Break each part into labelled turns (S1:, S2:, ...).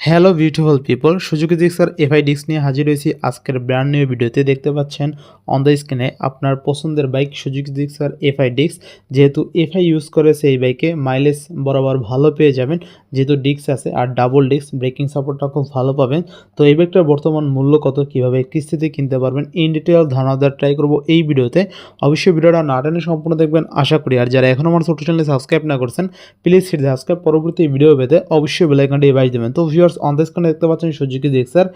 S1: Hello beautiful people Suzuki Gixxer FI ডিক্স নিয়ে হাজির হয়েছি আজকের ব্র্যান্ড নিউ ভিডিওতে দেখতে পাচ্ছেন অন দ্য স্ক্রিনে আপনার পছন্দের বাইক সুজুকি ডিক্সার এফআই ডিক্স যেহেতু এফআই ইউজ করে সেই বাইকে মাইলেজ বরাবর ভালো পেয়ে যাবেন। যেহেতু ডিক্স আছে আর ডাবল ডিক্স ব্রেকিং সাপোর্টটা খুব ভালো পাবেন। তো এই বাইকটার বর্তমান মূল্য কত? কীভাবে কিস্তিতে কিনতে পারবেন? ইন ডিটেল ধারণা দেওয়ার ট্রাই করব এই ভিডিওতে। অবশ্যই ভিডিওটা না টেনে সম্পূর্ণ দেখবেন, আশা করি। আর যারা এখনও আমার ছোট চ্যানেলে সাবস্ক্রাইব না করছেন প্লিজ হিট সাবস্ক্রাইব পরবর্তী ভিডিও পেতে অবশ্যই বেলাইকনটি বাজ দেবেন। তো ভিউয়ার্স অন দ্য স্ক্রিনে দেখতে পাচ্ছেন সুজুকি ডিক্সার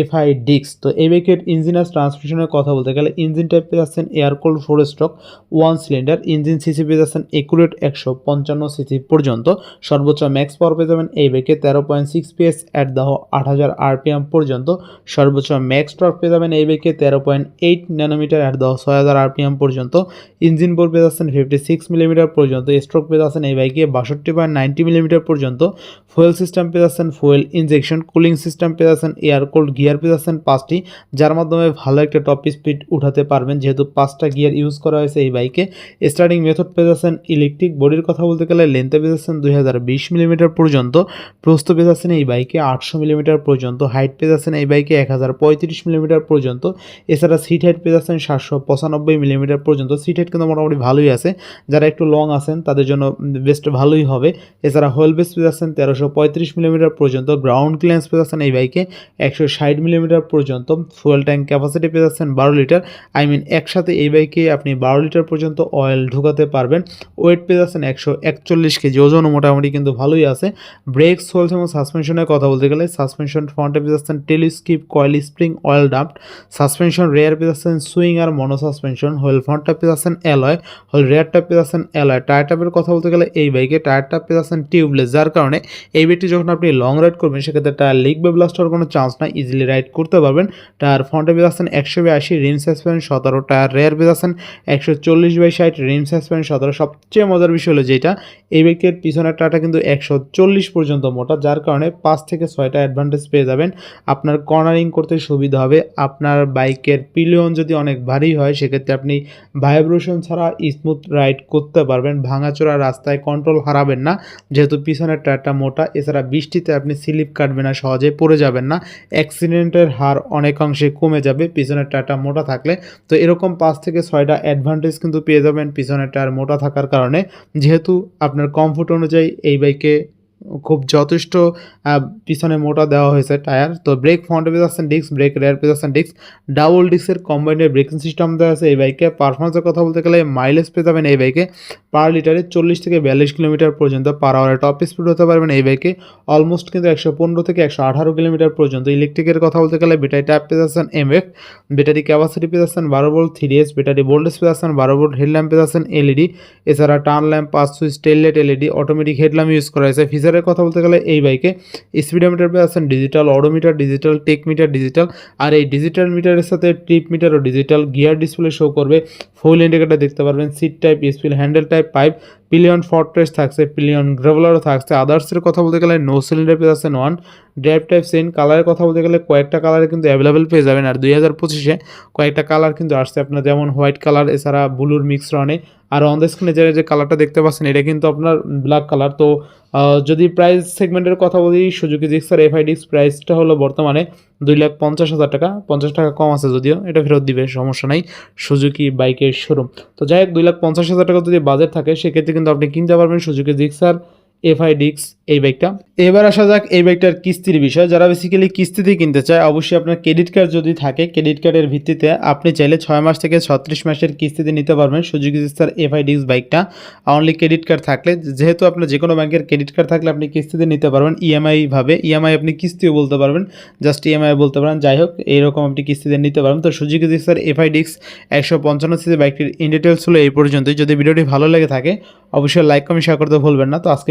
S1: এফআই ডিক্স তো এই বাইকের ইঞ্জিন আর ট্রান্সমিশনের কথা বলতে গেলে ইঞ্জিন টাইপ পেয়ে যাচ্ছেন air cooled four stroke one cylinder engine CC পেয়ে যাচ্ছেন একুরেট একশো পঞ্চান্ন সিসি পর্যন্ত। সর্বোচ্চ ম্যাক্স পাওয়ার পেয়ে যাবেন এই বাইকে তেরো পয়েন্ট সিক্স পিএস অ্যাট দাহ আট হাজার আরপিএম পর্যন্ত। সর্বোচ্চ ম্যাক্স টর্ক পেয়ে যাবেন এই বাইকে তেরো পয়েন্ট এইট ন্যানোমিটার অ্যাট দাহ ছয় হাজার আরপিএম পর্যন্ত। ইঞ্জিন বোর পেয়ে যাচ্ছেন ফিফটি সিক্স মিলিমিটার পর্যন্ত। স্ট্রোক পেয়ে যাচ্ছেন এই বাইকে বাষট্টি পয়েন্ট নাইনটি মিলিমিটার পর্যন্ত। ফুয়েল সিস্টেম পেয়ে যাচ্ছেন ফুয়েল ইঞ্জেকশন কুলিং সিস্টেম পেয়ে যাচ্ছেন এয়ার কোল্ড গিয়ার পেয়ে যাচ্ছেন পাঁচটি। যার মাধ্যমে ভালো একটা টপ স্পিড উঠাতে পারবেন। যেহেতু পাঁচটা গিয়ার ইউজ করা হয়েছে এই বাইকে স্টার্টিং মেথড পেয়ে যাচ্ছেন ইলেকট্রিক বডির কথা বলতে গেলে লেন্থে পেয়ে যাচ্ছেন দুই হাজার বিশ মিলিমিটার প্রস্থ পেজ যাচ্ছেন এই বাইকে আটশো মিলিমিটার পর্যন্ত হাইট পেয়ে যাচ্ছেন এই বাইকে এক হাজার পঁয়ত্রিশ মিলিমিটার পর্যন্ত। এছাড়া সিট হাইট পেয়ে যাচ্ছেন সাতশো পঁচানব্বই মিলিমিটার পর্যন্ত। সিট হাইট কিন্তু মোটামুটি ভালোই আছে। যারা একটু লং আছেন, তাদের জন্য বেস্ট ভালোই হবে। এছাড়া হোয়েল বেস পেয়ে যাচ্ছেন তেরোশো পঁয়ত্রিশ মিলিমিটার পর্যন্ত। গ্রাউন্ড ক্লিয়ারেন্স পেয়ে যাচ্ছেন এই বাইকে একশো ষাট মিলিমিটার পর্যন্ত। ফুয়েল ট্যাঙ্ক ক্যাপাসিটি পেয়ে যাচ্ছেন বারো লিটার আই মিন একসাথে এই বাইকে আপনি বারো লিটার পর্যন্ত অয়েল ঢোকাতে পারবেন। ওয়েট পেয়ে যাচ্ছেন একশো একচল্লিশ কেজি। ওজনও মোটামুটি কিন্তু ভালোই আছে। ব্রেক সোলস এবং সাসপেনশনের কথা বলতে গেলে সাসপেনশন ফ্রন্টে পেয়ে যাচ্ছেন telescopic, coil spring, oil damp, suspension rear পেয়ে যাচ্ছেন সুইং আর মনো সাসপেনশন, হোয়েল ফ্রন্ট ফ্রন্টটা পেয়ে যাচ্ছেন অ্যালয়, হোয়েল রেয়ারটা পেয়ে যাচ্ছেন অ্যালয়। টায়ার টাপের কথা বলতে গেলে এই বাইকে টায়ারটা পেয়ে যাচ্ছেন টিউবলেস, যার কারণে এই বাইকটি যখন আপনি লং রাইড করবেন, সেক্ষেত্রে টায়ার লিকবে ব্লাস্ট হওয়ার কোনো চান্স নাই, ইজিলি রাইড করতে পারবেন। টায়ার ফ্রন্টে পেয়ে যাচ্ছেন একশো আশি রিম সাসপেন্স সতেরো। টায়ার রেয়ার পেয়ে যাচ্ছেন একশো চল্লিশ বাই ষাট রিম সাসপেন্স সতেরো। সবচেয়ে মজার বিষয় হলো যেটা এই বাইকের পিছনের টাটা কিন্তু একশো চল্লিশ পর্যন্ত মোটা, যার কারণে পাঁচ থেকে ছয়টা অ্যাডভান্টেজ পেয়ে যাবেন। আপনার কর্নারিং করতে সুবিধা হবে। আপনার বাইকের পিলিয়ন যদি অনেক ভারী হয়, সেক্ষেত্রে আপনি ভাইব্রেশন ছাড়া স্মুথ রাইড করতে পারবেন। ভাঙাচোরা রাস্তায় কন্ট্রোল হারাবেন না। যেহেতু পিছনের টায়ারটা মোটা, এছাড়া বৃষ্টিতে আপনি স্লিপ কাটবেন না সহজে পড়ে যাবেন না। অ্যাক্সিডেন্টের হার অনেকাংশে কমে যাবে পিছনের টায়ারটা মোটা থাকলে। তো এরকম পাঁচ থেকে ছয়টা অ্যাডভান্টেজ কিন্তু পেয়ে যাবেন পিছনের টায়ার মোটা থাকার কারণে। যেহেতু আপনার কমফোর্ট অনুযায়ী এই বাইকে খুব যথেষ্ট পিছনে মোটা দেওয়া হয়েছে টায়ার তো ব্রেক ফ্রন্ট যাচ্ছেন ডিস্ক ব্রেক রেয়ার যাচ্ছেন ডিস্ক ডাবল ডিস্কের কম্বাইন্ডের ব্রেকিং সিস্টেম দেওয়া আছে এই বাইকে পারফরমেন্সের কথা বলতে গেলে মাইলেজ পেয়ে যাবেন এই বাইকে পার লিটারে চল্লিশ থেকে বিয়াল্লিশ কিলোমিটার পর্যন্ত পার আওয়ারে টপ স্পিড হতে পারবেন। এই বাইকে অলমোস্ট কিন্তু একশো পনেরো থেকে একশো আঠারো কিলোমিটার পর্যন্ত। ইলেকট্রিকের কথা বলতে গেলে ব্যাটারি ট্যাপ পেয়ে যাচ্ছেন এম এফ ব্যাটারি ক্যাপাসিটি পেয়ে যাচ্ছেন বারো volt three S battery voltage পেয়ে যাচ্ছেন বারো ভোল্ট হেডল্যাম্প পেয়ে যাচ্ছেন এলইডি এছাড়া টার্ন ল্যাম্প পাঁচ switch tail light LED automatic headlamp use করা হয়েছে। ফিচারের কথা বলতে গেলে এই বাইকে স্পিডোমিটার পেয়ে যাচ্ছেন digital odometer digital tachometer digital আর এই ডিজিটাল মিটারের সাথে ট্রিপ মিটার ও ডিজিটাল গিয়ার ডিসপ্লে শো করবে। ফুল ইন্ডিকেটার দেখতে পারবেন seat type spill handle type pipe pillion footrest থাকছে পিলিয়ন গ্রেভলারও থাকছে। আদার্সের কথা বলতে গেলে নো সিলিন্ডার পেয়ে যাচ্ছেন ওয়ান ড্রাইভ টাইপ সেন কালারের কথা বলতে গেলে কয়েকটা কালারে কিন্তু অ্যাভেলেবেল পেয়ে যাবেন। আর দুই হাজার পঁচিশে কয়েকটা কালার কিন্তু আসছে। আপনার যেমন হোয়াইট কালার এছাড়া ব্লুর মিক্স রনে আর অন দ্য স্ক্রিনে যে যে কালারটা দেখতে পাচ্ছেন, এটা কিন্তু আপনার ব্ল্যাক কালার তো যদি প্রাইস সেগমেন্টের কথা বলি সুজুকি জিক্সার এফআই ডিক্স প্রাইসটা হলো বর্তমানে দুই লাখ পঞ্চাশ হাজার টাকা। পঞ্চাশ টাকা কম আছে যদিও, এটা ফেরত দিবে, সমস্যা নাই। সুজুকি বাইকের শোরুম তো যাই হোক, দুই লাখ পঞ্চাশ হাজার টাকা যদি বাজেট থাকে, সেক্ষেত্রে কিন্তু আপনি কিনতে পারবেন সুজুকি জিক্সার এফআই ডিক্স এই বাইকটা এবার আসা যাক এই বাইকটার কিস্তির বিষয়। যারা বেসিক্যালি কিস্তিতে কিনতে চায়, অবশ্যই আপনার ক্রেডিট কার্ড যদি থাকে ক্রেডিট কার্ডের ভিত্তিতে আপনি চাইলে ছয় মাস থেকে ছত্রিশ মাসের কিস্তিতে নিতে পারবেন সুজুকি জিক্সার এফআই ডিক্স বাইকটা অনলি ক্রেডিট কার্ড থাকলে, যেহেতু আপনার যে কোনো ব্যাংকের ক্রেডিট কার্ড থাকলে আপনি কিস্তিতে নিতে পারবেন ইএমআই ভাবে। ইএমআই আপনি কিস্তিও বলতে পারবেন জাস্ট ইএমআই বলতে পারেন। যাই হোক, এইরকম আপনি কিস্তিতে নিতে পারবেন। তো সুজুকি জিক্সার এফআই ডিক্স একশো পঞ্চান্ন সিসি বাইকটির ইন ডিটেলস হলো এই পর্যন্তই। যদি ভিডিওটি ভালো লেগে থাকে, অবশ্যই লাইক কমেন্ট শেয়ার করতে ভুলবেন না। তো আজকে